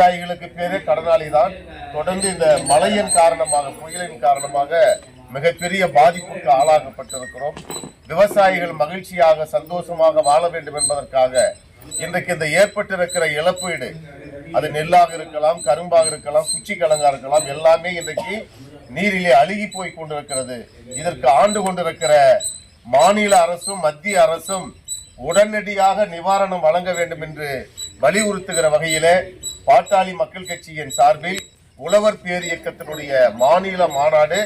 விவசாயிகளுக்கு பேரு கடனாளி தான் தொடர்ந்து இந்த மழையின் காரணமாக புயலின் காரணமாக மிகப்பெரிய பாதிப்புக்கு ஆளாகப்பட்டிருக்கிறோம் விவசாயிகள் மகிழ்ச்சியாக சந்தோஷமாக வாழ வேண்டும் என்பதற்காக இன்றைக்கு இந்த ஏற்பட்டிருக்கிற இழப்பீடு அது நெல்லாக இருக்கலாம் கரும்பாக இருக்கலாம் குச்சி கிழங்கா இருக்கலாம் எல்லாமே இன்றைக்கு நீரிலே அழுகி போய் கொண்டிருக்கிறது. இதற்கு ஆண்டு கொண்டிருக்கிற மாநில அரசும் மத்திய அரசும் உடனடியாக நிவாரணம் வழங்க வேண்டும் என்று வலியுறுத்துகிற வகையிலே பாட்டாளி மக்கள் கட்சியின் சார்பில் உழவர் பேர் இயக்கத்தினுடைய மாநில மாநாடு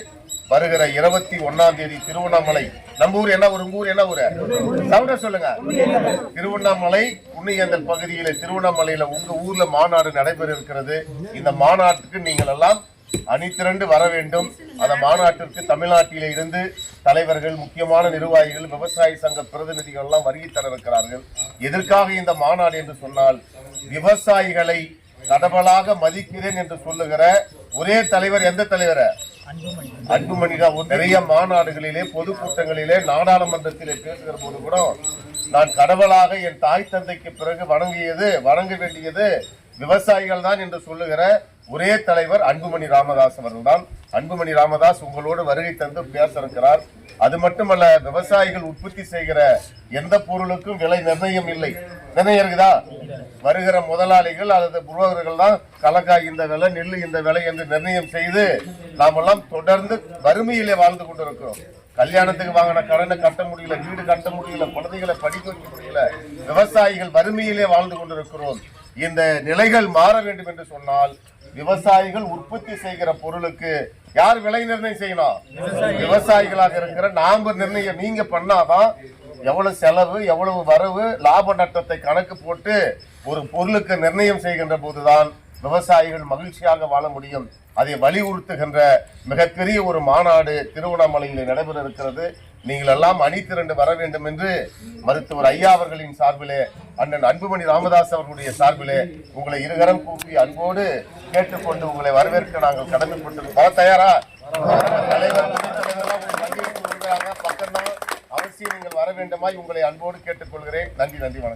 வருகிற இருபத்தி ஒன்னாம் தேதி திருவண்ணாமலை. நம்ம ஊர் என்ன ஊர்? ஊர் என்ன ஊர்? சவுண்ட சொல்லுங்க. திருவண்ணாமலை புண்ணியந்தல் பகுதியில திருவண்ணாமலையில உங்க ஊர்ல மாநாடு நடைபெற இருக்கிறது இந்த மாநாட்டுக்கு நீங்கள் எல்லாம் அணிதிரண்டு வர வேண்டும். அந்த மாநாட்டிற்கு தமிழ்நாட்டில இருந்து தலைவர்கள் முக்கியமான நிர்வாகிகள் விவசாய சங்க பிரதிநிதிகள் எல்லாம் வருகை தர இருக்கிறார்கள் எதற்காக இந்த மாநாடு என்று சொன்னால் விவசாயிகளை கடவுளாக மதிக்கிறேன் என்று சொல்லுகிற ஒரே தலைவர் எந்த தலைவரை? அன்புமணி தான் நிறைய மாநாடுகளிலே பொதுக்கூட்டங்களிலே நாடாளுமன்றத்திலே பேசுகிற போது கூட நான் கடவுளாக என் தாய் தந்தைக்கு பிறகு வணங்கியது வணங்க வேண்டியது விவசாயிகள் தான் என்று சொல்லுகிற ஒரே தலைவர் அன்புமணி ராமதாஸ் அவர்கள் தான் அன்புமணி ராமதாஸ் உங்களோடு வருகை தந்து பேச இருக்கிறார் அது மட்டுமல்ல விவசாயிகள் உற்பத்தி செய்கிற எந்த பொருளுக்கும் விலை நிர்ணயம் இல்லை. நிர்ணயம் இருக்குதா? வருகிற முதலாளிகள் அல்லது புரோகர்கள் தான் கலக்காய் இந்த விலை நெல் இந்த விலை என்று நிர்ணயம் செய்து நாமெல்லாம் தொடர்ந்து வறுமையிலே வாழ்ந்து கொண்டிருக்கிறோம். கல்யாணத்துக்கு வாங்கின கடனை கட்ட முடியல வீடு கட்ட முடியல குழந்தைகளை படிக்க வைக்க முடியல விவசாயிகள் வறுமையிலே வாழ்ந்து கொண்டிருக்கிறோம். இந்த நிலைகள் மாற வேண்டும் என்று சொன்னால் விவசாயிகள் உற்பத்தி செய்கிற பொருளுக்கு யார் விலை நிர்ணயம் செய்யணும்? விவசாயிகளாக இருக்கிற நாம நிர்ணயம் நீங்க பண்ணாதான் எவ்வளவு செலவு எவ்வளவு வரவு லாப நட்டத்தை கணக்கு போட்டு ஒரு பொருளுக்கு நிர்ணயம் செய்கின்ற போதுதான் விவசாயிகள் மகிழ்ச்சியாக வாழ முடியும். அதை வலியுறுத்துகின்ற மிகப்பெரிய ஒரு மாநாடு திருவண்ணாமலையில் நடைபெற இருக்கிறது. நீங்கள் எல்லாம் அணி திரண்டு வர வேண்டும் என்று மருத்துவர் ஐயா அவர்களின் சார்பிலே அண்ணன் அன்புமணி ராமதாஸ் அவர்களுடைய சார்பிலே உங்களை இருகரம் கூப்பி அன்போடு கேட்டுக்கொண்டு உங்களை வரவேற்க நாங்கள் கடமைப்பட்டு வர தயாரா? தலைவர் பக்கம்தான் அவசியம் நீங்கள் வர வேண்டுமாய் உங்களை அன்போடு கேட்டுக்கொள்கிறேன். நன்றி நன்றி வணக்கம்.